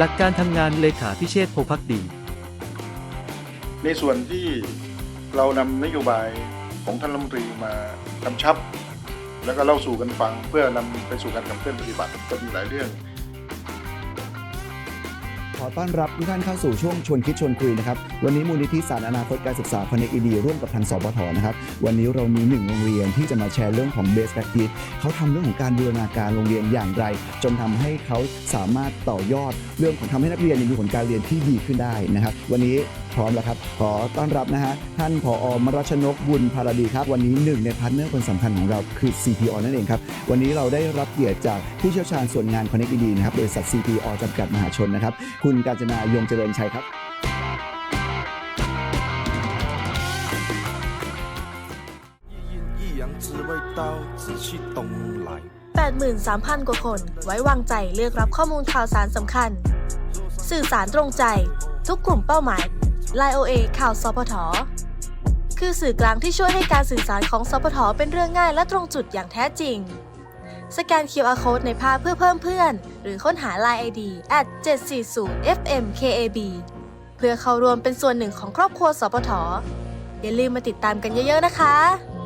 หลักการทำงานเลขาพิเชษฐ์โพภักดี ในส่วนที่เรานำนโยบายของท่านรัฐมนตรีมากำชับ แล้วก็เล่าสู่กันฟังเพื่อนำไปสู่การขับเคลื่อนปฏิบัติก็มีหลายเรื่อง ขอต้อนรับทุกท่านเข้าสู่ช่วงชวนคิดชวนคุยนะครับ วันนี้มูลนิธิสารอนาคตการศึกษา Connect ED ร่วมกับทางสปทนะครับ วันนี้เรามีหนึ่งโรงเรียนที่จะมาแชร์เรื่องของเบสแบ็กทีเขาทำเรื่องของการบูรณาการโรงเรียนอย่างไร จนทำให้เขาสามารถต่อยอดเรื่องของทำให้นักเรียนมีผลการเรียนที่ดีขึ้นได้นะครับ วันนี้พร้อมแล้วครับ ขอต้อนรับนะฮะท่านผอมรัชนกบุญพาราดีครับ วันนี้หนึ่งในพาร์ทเนอร์คนสำคัญของเราคือ CPO นั่นเองครับ วันนี้เราได้รับเกียรติจากผู้เชี่ยวชาญส่วนงาน Connect ED นะครับบริษัท CPO จำกัดมหาชนนะครับ คุณกาญจนายงเจริญชัยครับ 一阴一阳之谓道，紫气东来。 83,000 กว่าคน ไว้วางใจเลือกรับข้อมูลข่าวสารสำคัญ สื่อสารตรงใจ ทุกกลุ่มเป้าหมาย l i โอเอข่าวสพทคือสื่อกลางที่ช่วยให้การสื่อสารของสพทเป็นเรื่องง่ายและตรงจุดอย่างแท้จริง สแกน QR Code ในภาพเพื่อเพิ่มเพื่อน หรือค้นหา Line ID at 740 FMKAB เพื่อเข้าร่วมเป็นส่วนหนึ่งของครอบครัวสพทอย่าลืมมาติดตามกันเยอะๆนะคะ